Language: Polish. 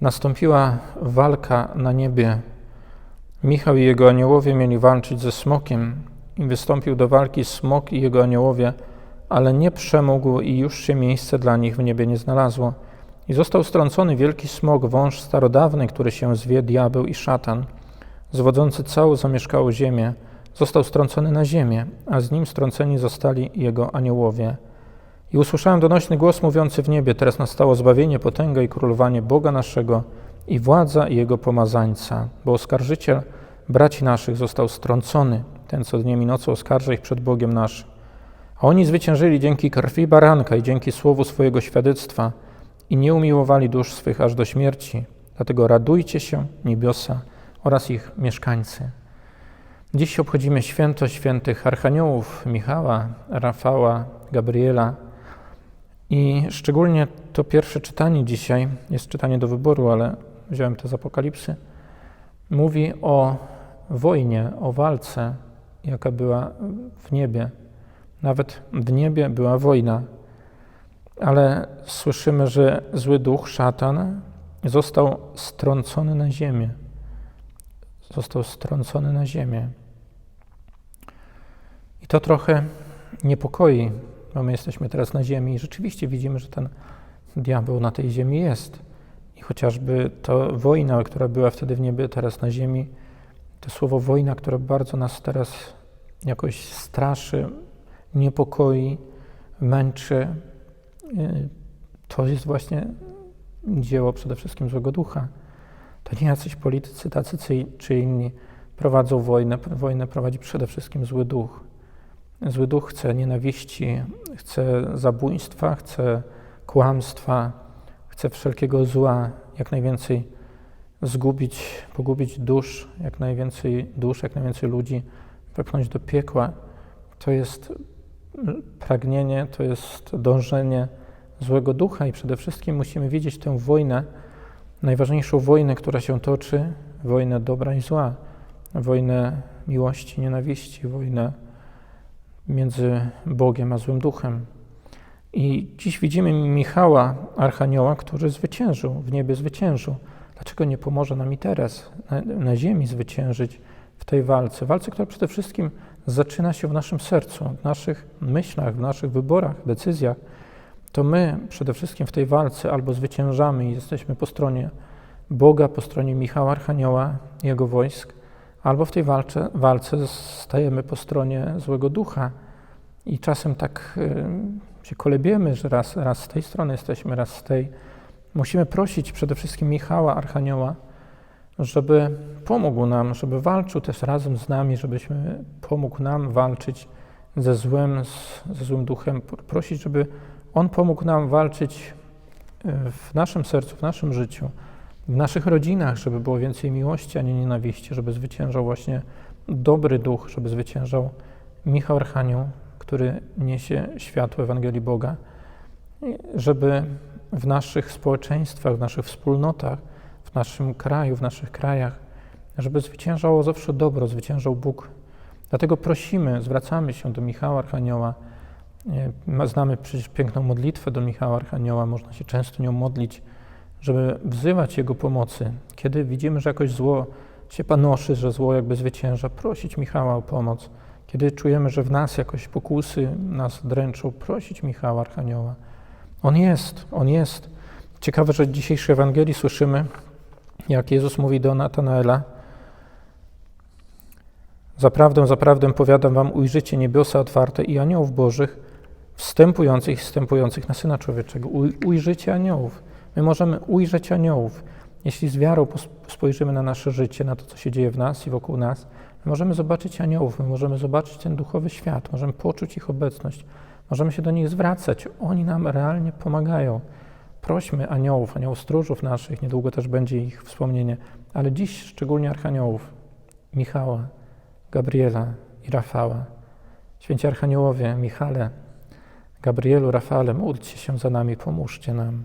nastąpiła walka na niebie. Michał i jego aniołowie mieli walczyć ze smokiem i wystąpił do walki smok i jego aniołowie, ale nie przemógł i już się miejsce dla nich w niebie nie znalazło. I został strącony wielki smok, wąż starodawny, który się zwie diabeł i szatan, zwodzący całą zamieszkałą ziemię. Został strącony na ziemię, a z nim strąceni zostali jego aniołowie. I usłyszałem donośny głos mówiący w niebie, teraz nastało zbawienie, potęga i królowanie Boga naszego i władza i Jego pomazańca, bo oskarżyciel braci naszych został strącony, ten co dniem i nocą oskarża ich przed Bogiem naszym. A oni zwyciężyli dzięki krwi baranka i dzięki słowu swojego świadectwa i nie umiłowali dusz swych aż do śmierci. Dlatego radujcie się, niebiosa oraz ich mieszkańcy. Dziś obchodzimy święto świętych archaniołów Michała, Rafała, Gabriela, i szczególnie to pierwsze czytanie dzisiaj, jest czytanie do wyboru, ale wziąłem to z Apokalipsy, mówi o wojnie, o walce, jaka była w niebie. Nawet w niebie była wojna, ale słyszymy, że zły duch, szatan, został strącony na ziemię. Został strącony na ziemię. I to trochę niepokoi bo my jesteśmy teraz na ziemi i rzeczywiście widzimy, że ten diabeł na tej ziemi jest. I chociażby ta wojna, która była wtedy w niebie, teraz na ziemi, to słowo wojna, które bardzo nas teraz jakoś straszy, niepokoi, męczy, y, to jest właśnie dzieło przede wszystkim złego ducha. To nie jacyś politycy, tacy czy inni prowadzą wojnę. Wojnę prowadzi przede wszystkim zły duch. Zły duch chce nienawiści, chce zabójstwa, chce kłamstwa, chce wszelkiego zła, jak najwięcej zgubić, pogubić dusz, jak najwięcej dusz, jak najwięcej ludzi wepchnąć do piekła. To jest pragnienie, to jest dążenie złego ducha i przede wszystkim musimy widzieć tę wojnę, najważniejszą wojnę, która się toczy, wojnę dobra i zła, wojnę miłości, nienawiści, wojnę między Bogiem a złym duchem. I dziś widzimy Michała, archanioła, który zwyciężył, w niebie zwyciężył. Dlaczego nie pomoże nam i teraz na, na ziemi zwyciężyć w tej walce? Walce, która przede wszystkim zaczyna się w naszym sercu, w naszych myślach, w naszych wyborach, decyzjach. To my przede wszystkim w tej walce albo zwyciężamy i jesteśmy po stronie Boga, po stronie Michała Archanioła, jego wojsk, albo w tej walce, walce stajemy po stronie złego ducha i czasem tak y, się kolebiemy, że raz, raz z tej strony jesteśmy, raz z tej. Musimy prosić przede wszystkim Michała, Archanioła, żeby pomógł nam, żeby walczył też razem z nami, żebyśmy pomógł nam walczyć ze złem, ze złym duchem, prosić, żeby On pomógł nam walczyć y, w naszym sercu, w naszym życiu, w naszych rodzinach, żeby było więcej miłości, a nie nienawiści, żeby zwyciężał właśnie dobry duch, żeby zwyciężał Michał Archanioł, który niesie światło Ewangelii Boga, żeby w naszych społeczeństwach, w naszych wspólnotach, w naszym kraju, w naszych krajach, żeby zwyciężało zawsze dobro, zwyciężał Bóg. Dlatego prosimy, zwracamy się do Michała Archanioła. Znamy przecież piękną modlitwę do Michała Archanioła, można się często nią modlić żeby wzywać Jego pomocy. Kiedy widzimy, że jakoś zło się panoszy, że zło jakby zwycięża, prosić Michała o pomoc. Kiedy czujemy, że w nas jakoś pokusy nas dręczą, prosić Michała Archanioła. On jest, On jest. Ciekawe, że w dzisiejszej Ewangelii słyszymy, jak Jezus mówi do Natanaela, Zaprawdę, zaprawdę powiadam wam, ujrzycie niebiosa otwarte i aniołów bożych wstępujących i wstępujących na Syna Człowieczego. ujrzycie aniołów. My możemy ujrzeć aniołów. Jeśli z wiarą spojrzymy na nasze życie, na to, co się dzieje w nas i wokół nas, my możemy zobaczyć aniołów, my możemy zobaczyć ten duchowy świat, możemy poczuć ich obecność, możemy się do nich zwracać. Oni nam realnie pomagają. Prośmy aniołów, aniołów stróżów naszych, niedługo też będzie ich wspomnienie, ale dziś szczególnie archaniołów, Michała, Gabriela i Rafała. Święci archaniołowie, Michale, Gabrielu, Rafale, módlcie się za nami, pomóżcie nam.